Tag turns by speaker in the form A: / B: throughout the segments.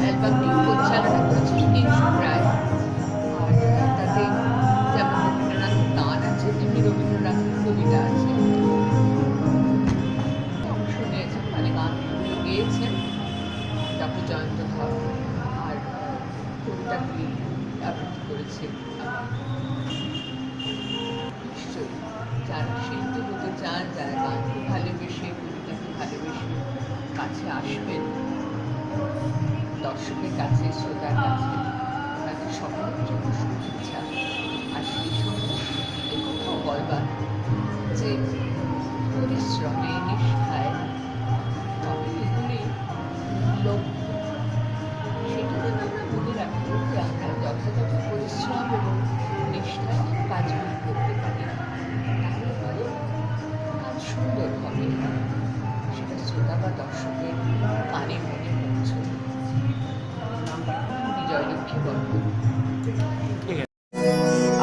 A: অ্যালবামটি পরিচালনা করেছে কিংসু রায় আর তাতে যেমন রবীন্দ্রনাথের গান আছে তেমনি রবীন্দ্রনাথের কবিতা আছে অংশ নিয়েছেন মানে গান গেয়েছেন ডক্টর জয়ন্ত ধর আর কবিতাগুলি আবৃত্তি করেছে। নিশ্চয়ই। যারা শিল্পী হতে চান, যারা গানকে ভালোবেসে, কবিতাকে ভালোবেসে কাছে আসবেন, দর্শকের কাছে, শ্রোতার কাছে, তাদের সকলের জন্য শুভেচ্ছা। আর সেই সঙ্গে এই কথাও বলবার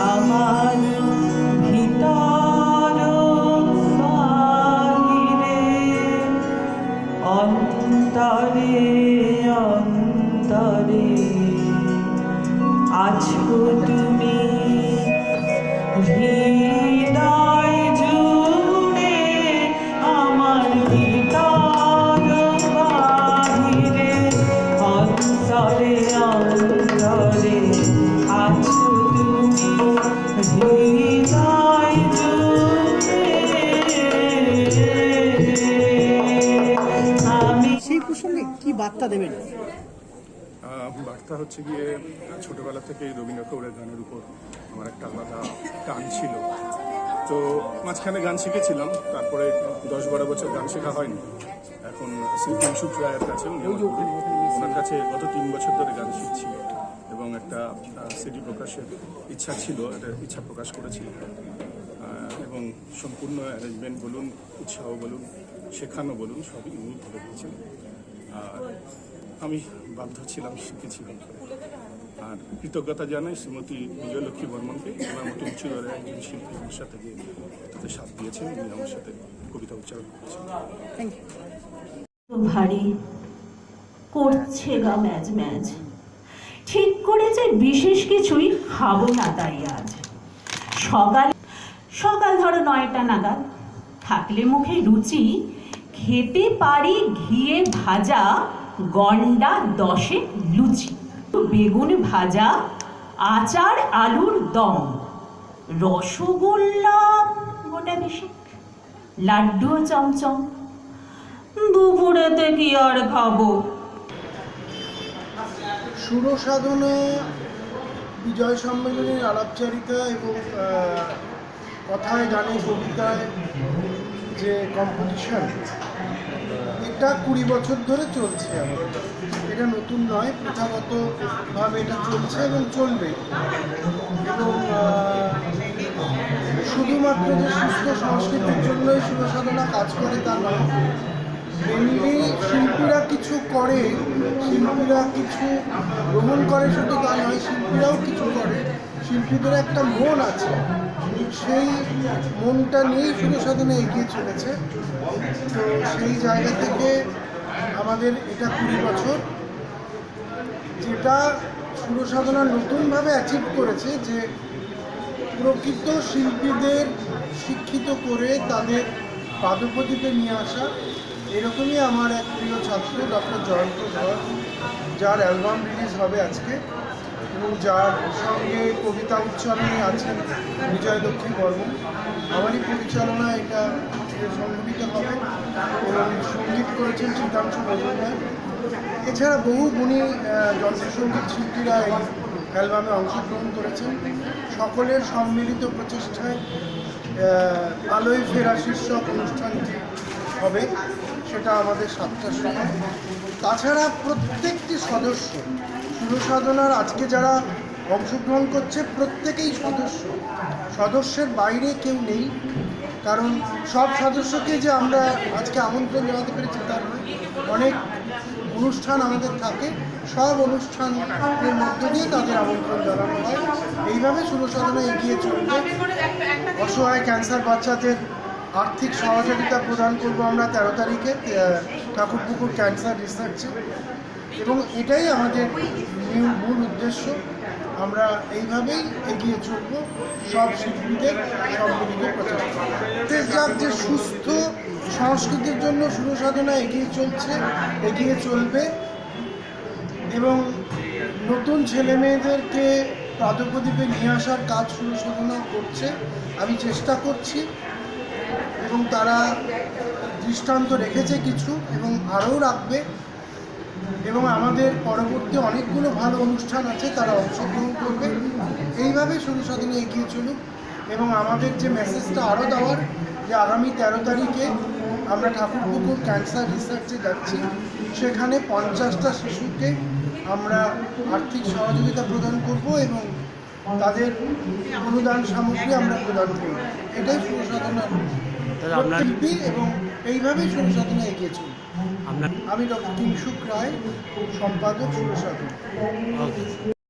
A: আমার
B: ভিতর অন্তরে অন্তরে আছো তুমি
C: বার্তা দেবেন?
D: বার্তা হচ্ছে গিয়ে ছোটবেলা থেকেই রবীন্দ্র ঠাকুরের গানের উপর আমার একটা আলাদা টান ছিল। তো মাঝখানে গান শিখেছিলাম, তারপরে দশ বারো বছর গান শেখা হয়নি। এখন কিংসুক রায়ের কাছে ওনার কাছে গত তিন বছর ধরে গান শিখছি এবং একটা সিডি প্রকাশের ইচ্ছা ছিল একটা ইচ্ছা প্রকাশ করেছিল এবং সম্পূর্ণ অ্যারেঞ্জমেন্ট বলুন, উৎসাহ বলুন, শেখানো বলুন, সবই উনি আর আমি বাধ্য ছিলাম শিখেছিলাম আর কৃতজ্ঞতা জানাই শ্রীমতী বিজয়লক্ষ্মী বর্মনকে। ওনার মতো উঁচু দরের একজন শিল্পী আমার সাথে গিয়ে তাতে সাথ দিয়েছেন উনি আমার সাথে কবিতা উচ্চারণ করেছেন।
E: ভারী করছে গা ম্যাজ ম্যাজ। ঠিক করেছে বিশেষ কিছুই খাব না তাই আজ। সকাল সকাল ধরো নয়টা নাগাদ। থাকলে মুখে রুচি খেতে পারি ঘিয়ে ভাজা গন্ডা দশে লুচি, বেগুন ভাজা, আচার আলুর দম, রসগোল্লা গোটা বেশি লাড্ডুও চমচম। দুপুরেতে কি আর খাব?
F: সুরসাধনা বিজয় সম্মেলনের আলাপচারিতা এবং কথায় গানে কবিতায় যে কম্পিটিশন এটা কুড়ি বছর ধরে চলছে এটা নতুন নয় প্রথাগতভাবে এটা চলছে এবং চলবে। এবং শুধুমাত্র যে সুস্থ সংস্কৃতির জন্যই সুরসাধনা কাজ করে তা নয় মেনলি শিল্পীরা কিছু করে, শিল্পীরা কিছু গ্রহণ করে শুধু তা নয়, শিল্পীরাও কিছু করে। শিল্পীদের একটা মন আছে। সেই মনটা নিয়েই শুধু সাধনা এগিয়ে চলেছে। তো সেই জায়গা থেকে আমাদের এটা কুড়ি বছর, যেটা সুর সাধনা নতুনভাবে অ্যাচিভ করেছে যে প্রকৃত শিল্পীদের শিক্ষিত করে তাদের পাদপতিতে নিয়ে আসা এরকমই আমার এক প্রিয় ছাত্র, ডক্টর জয়ন্ত ধর, যার অ্যালবাম রিলিজ হবে আজকে এবং যার সঙ্গে কবিতা উচ্চারণে আছেন বিজয় দক্ষিণ বর্মন। আমারই পরিচালনা এটা সংগঠিত হবে এবং সংগীত করেছেন শীতাংশু মজুমদার। এছাড়া বহু গুণী যন্ত্রসঙ্গীত শিল্পীরা এই অ্যালবামে অংশগ্রহণ করেছেন। সকলের সম্মিলিত প্রচেষ্টায় আলোয় ফেরা শীর্ষক অনুষ্ঠানটি হবে, সেটা আমাদের সাতটার সময়। তাছাড়া প্রত্যেকটি সদস্য, সুরসাধনার আজকে যারা অংশগ্রহণ করছে, প্রত্যেকেই সদস্য। সদস্যের বাইরে কেউ নেই, কারণ সব সদস্যকে যে আমরা আজকে আমন্ত্রণ জানাতে পেরেছি তার অনেক অনুষ্ঠান আমাদের থাকে, সব অনুষ্ঠানের মধ্য দিয়ে তাদের আমন্ত্রণ জানানো হয়। এইভাবে সুরসাধনা এগিয়ে চলবে। অসহায় ক্যান্সার বাচ্চাদের আর্থিক সহযোগিতা প্রদান করব আমরা তেরো তারিখে ঠাকুরপুকুর ক্যান্সার রিসার্চে এবং এটাই আমাদের মূল- উদ্দেশ্য। আমরা এইভাবেই এগিয়ে চলব, সব শিল্পীদের সম্মিলিত দেশ যে সুস্থ সংস্কৃতির জন্য সুরসাধনা এগিয়ে চলছে, এগিয়ে চলবে। এবং নতুন ছেলে মেয়েদেরকে প্রাদপ্রদীপে নিয়ে আসার কাজ সুরসাধনা করছে। আমি চেষ্টা করছি এবং তারা দৃষ্টান্ত রেখেছে কিছু এবং আরও রাখবে এবং আমাদের পরবর্তী অনেকগুলো ভালো অনুষ্ঠান আছে, তারা অংশগ্রহণ করবে। এইভাবে সুরসাধনে এগিয়ে চলুক এবং আমাদের যে মেসেজটা আরও দেওয়ার, যে আগামী তেরো তারিখে আমরা ঠাকুরপুকুর ক্যান্সার রিসার্চে যাচ্ছি, সেখানে পঞ্চাশটা শিশুকে আমরা আর্থিক সহযোগিতা প্রদান করব এবং তাদের অনুদান সামগ্রী আমরা প্রদান করব। এটাই সুরসাধনার শিল্পী এবং এইভাবেই সুরসাধনা এগিয়ে চলবে আমি ডক্টর কিংসুক রায় সম্পাদক সুরসাধনা